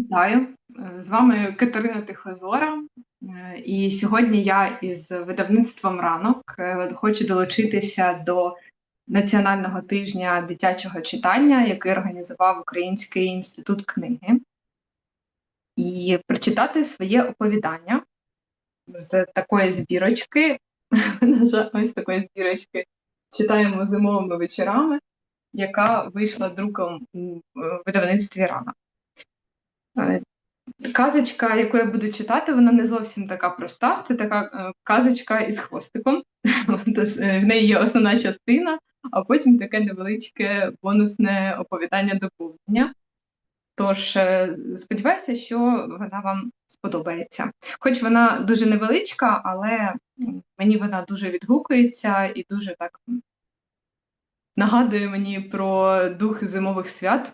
Вітаю! З вами Катерина Тихозора, і сьогодні я із видавництвом ранок хочу долучитися до Національного тижня дитячого читання, який організував Український інститут книги, і прочитати своє оповідання з такої збірочки. На жаль, Ось такої збірочки читаємо зимовими вечорами, яка вийшла друком у е, видавництві ранок. Е, казочка, яку я буду читати, вона не зовсім така проста. Це така е, казочка із хвостиком. Е, в неї є основна частина, а потім таке невеличке бонусне оповідання доповнення. Тож, сподіваюся, що вона вам сподобається. Хоч вона дуже невеличка, але мені вона дуже відгукується і дуже так нагадує мені про дух зимових свят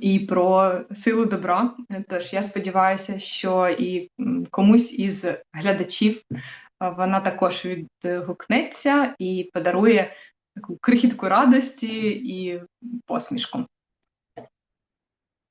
і про силу добра. Тож я сподіваюся, що і комусь із глядачів вона також відгукнеться і подарує таку крихітку радості і посмішку.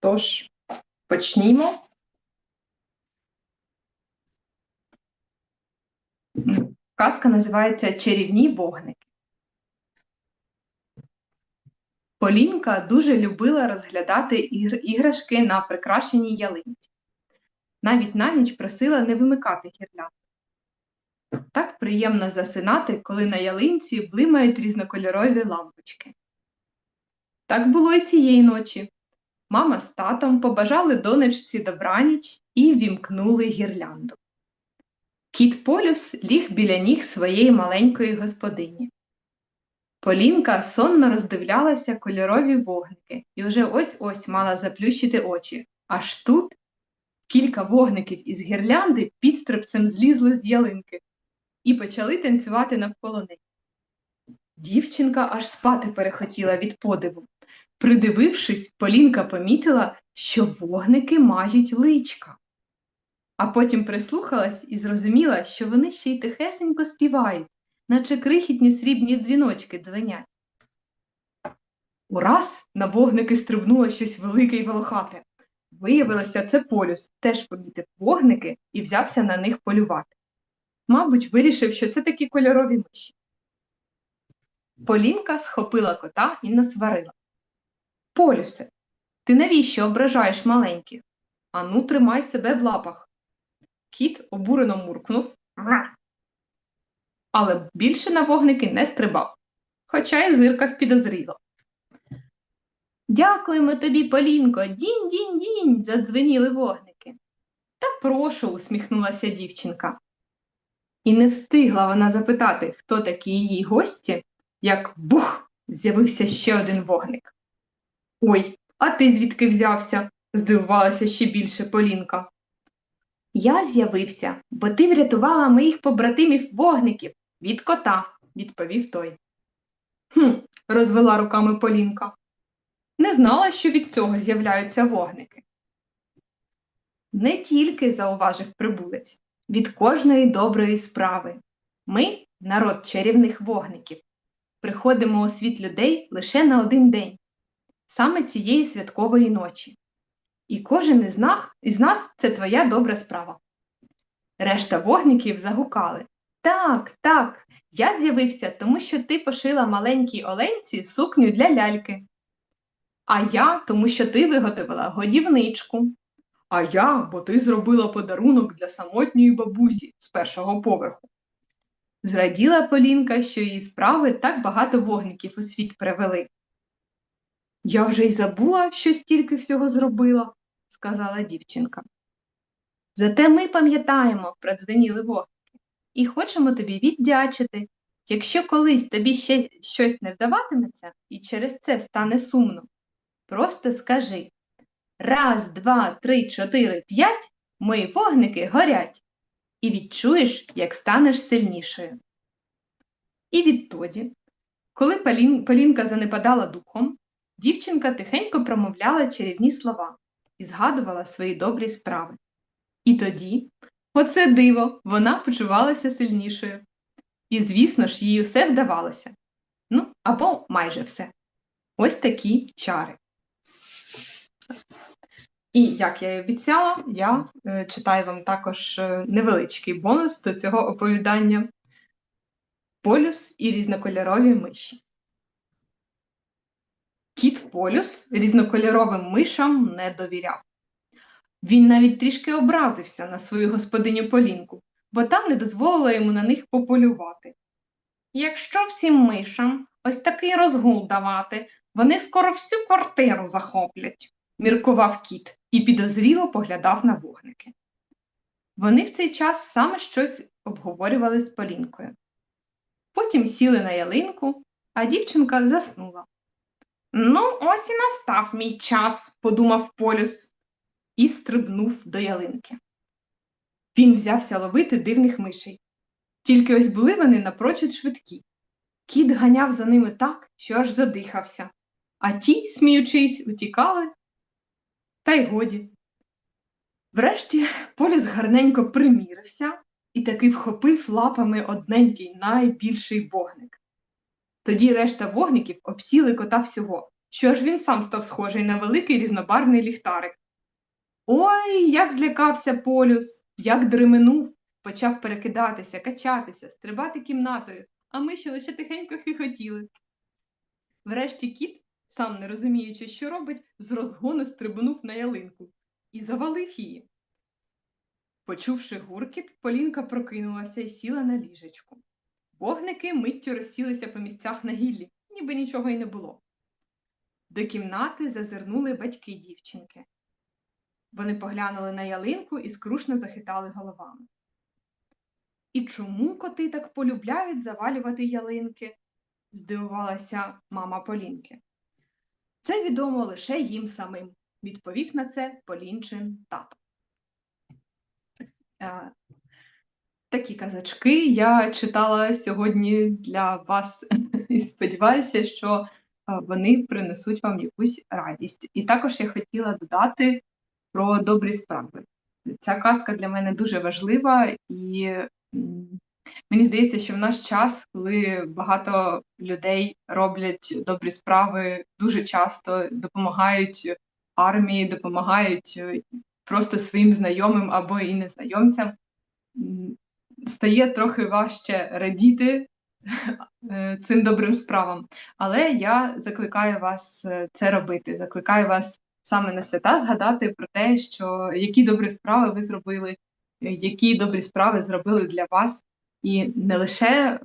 Тож, почнімо. Казка називається Чарівні вогники. Полінка дуже любила розглядати іграшки на прикрашеній ялинці. Навіть на ніч просила не вимикати гірлянду. Так приємно засинати, коли на ялинці блимають різнокольорові лампочки. Так було й цієї ночі. Мама з татом побажали донечці добраніч і вімкнули гірлянду. Кіт Полюс ліг біля ніг своєї маленької господині. Полінка сонно роздивлялася кольорові вогники і вже ось ось мала заплющити очі. Аж тут кілька вогників із гірлянди підстрибцем злізли з ялинки і почали танцювати навколо неї. Дівчинка аж спати перехотіла від подиву. Придивившись, Полінка помітила, що вогники мажуть личка. А потім прислухалась і зрозуміла, що вони ще й тихесенько співають наче крихітні срібні дзвіночки дзвенять. Ураз на вогники стрибнуло щось велике й волохате. Виявилося, це полюс теж помітив вогники і взявся на них полювати. Мабуть, вирішив, що це такі кольорові миші. Полінка схопила кота і насварила. Полюсе, ти навіщо ображаєш маленьких? Ану, тримай себе в лапах. Кіт обурено муркнув, але більше на вогники не стрибав, хоча й зиркав підозріло. Дякуємо тобі, Полінко, дінь дінь дінь, задзвеніли вогники. Та прошу, усміхнулася дівчинка. І не встигла вона запитати, хто такі її гості, як бух, з'явився ще один вогник. Ой, а ти звідки взявся? здивувалася ще більше Полінка. Я з'явився, бо ти врятувала моїх побратимів вогників, від кота, відповів той. Хм, розвела руками Полінка. Не знала, що від цього з'являються вогники. Не тільки, зауважив прибулець, від кожної доброї справи. Ми, народ чарівних вогників, приходимо у світ людей лише на один день, саме цієї святкової ночі. І кожен із нас, із нас це твоя добра справа. Решта вогників загукали так, так, я з'явився, тому що ти пошила маленькій Оленці сукню для ляльки. А я, тому що ти виготовила годівничку. А я, бо ти зробила подарунок для самотньої бабусі з першого поверху. Зраділа Полінка, що її справи так багато вогників у світ привели. Я вже й забула, що стільки всього зробила, сказала дівчинка. Зате ми пам'ятаємо, продзвеніли вогники і хочемо тобі віддячити. Якщо колись тобі ще щось не вдаватиметься і через це стане сумно, просто скажи раз, два, три, чотири, п'ять мої вогники горять, і відчуєш, як станеш сильнішою. І відтоді, коли Полін, Полінка занепадала духом, дівчинка тихенько промовляла чарівні слова і згадувала свої добрі справи. І тоді Оце диво, вона почувалася сильнішою. І, звісно ж, їй все вдавалося. Ну, або майже все. Ось такі чари. І як я й обіцяла, я е, читаю вам також е, невеличкий бонус до цього оповідання Полюс і різнокольорові миші. Кіт Полюс різнокольоровим мишам не довіряв. Він навіть трішки образився на свою господиню Полінку, бо та не дозволила йому на них пополювати. Якщо всім мишам ось такий розгул давати, вони скоро всю квартиру захоплять, міркував кіт і підозріло поглядав на вогники. Вони в цей час саме щось обговорювали з Полінкою. Потім сіли на ялинку, а дівчинка заснула. Ну, ось і настав мій час, подумав Полюс і стрибнув до ялинки. Він взявся ловити дивних мишей. Тільки ось були вони напрочуд швидкі. Кіт ганяв за ними так, що аж задихався, а ті, сміючись, утікали. Та й годі. Врешті Полюс гарненько примірився і таки вхопив лапами одненький найбільший вогник. Тоді решта вогників обсіли кота всього, що аж він сам став схожий на великий різнобарвний ліхтарик. Ой, як злякався Полюс, як дременув, почав перекидатися, качатися, стрибати кімнатою, а ми ще лише тихенько хихотіли. Врешті кіт, сам не розуміючи, що робить, з розгону стрибнув на ялинку і завалив її. Почувши гуркіт, Полінка прокинулася і сіла на ліжечку. Вогники миттю розсілися по місцях на гіллі, ніби нічого й не було. До кімнати зазирнули батьки дівчинки. Вони поглянули на ялинку і скрушно захитали головами. І чому коти так полюбляють завалювати ялинки? здивувалася мама Полінки. Це відомо лише їм самим, відповів на це Полінчин тато. Е, Такі казачки я читала сьогодні для вас і сподіваюся, що е, вони принесуть вам якусь радість. І також я хотіла додати про добрі справи. Ця казка для мене дуже важлива, і мені здається, що в наш час, коли багато людей роблять добрі справи, дуже часто допомагають армії, допомагають просто своїм знайомим або і незнайомцям, стає трохи важче радіти е, цим добрим справам. Але я закликаю вас е, це робити, закликаю вас саме на свята згадати про те, що які добрі справи ви зробили, е, які добрі справи зробили для вас, і не лише е,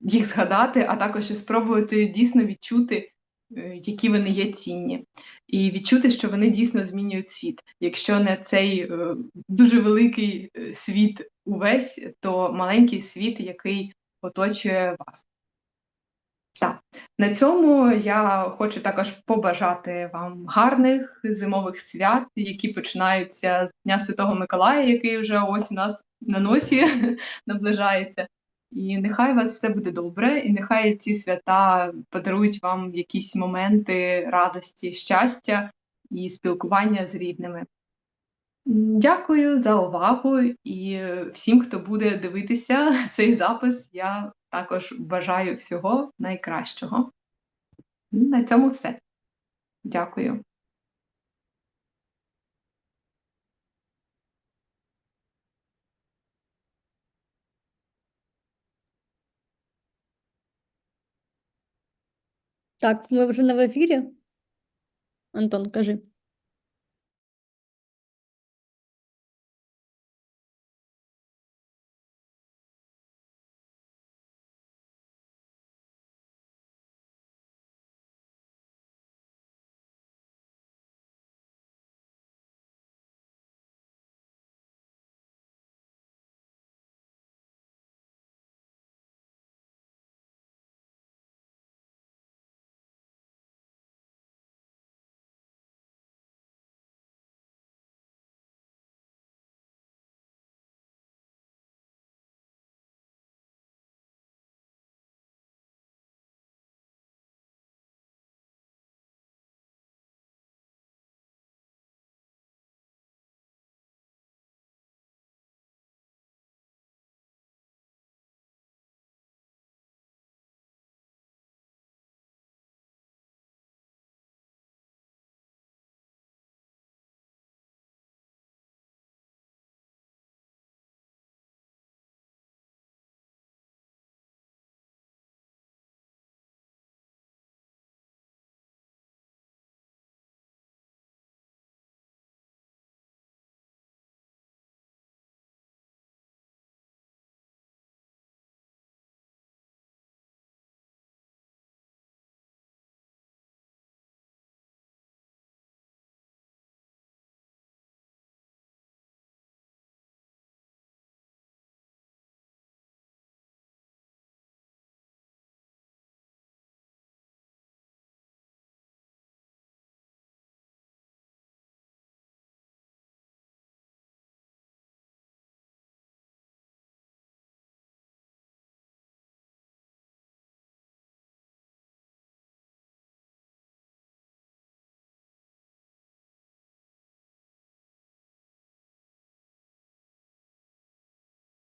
їх згадати, а також і спробувати дійсно відчути, е, які вони є цінні, і відчути, що вони дійсно змінюють світ. Якщо не цей дуже великий світ увесь, то маленький світ, який оточує вас. Так, на цьому я хочу також побажати вам гарних зимових свят, які починаються з Дня Святого Миколая, який вже ось у нас на носі наближається. І нехай у вас все буде добре, і нехай ці свята подарують вам якісь моменти радості, щастя і спілкування з рідними. Дякую за увагу і всім, хто буде дивитися цей запис, я також бажаю всього найкращого. На цьому все. Дякую. Так, ми вже не в ефірі. Антон, кажи.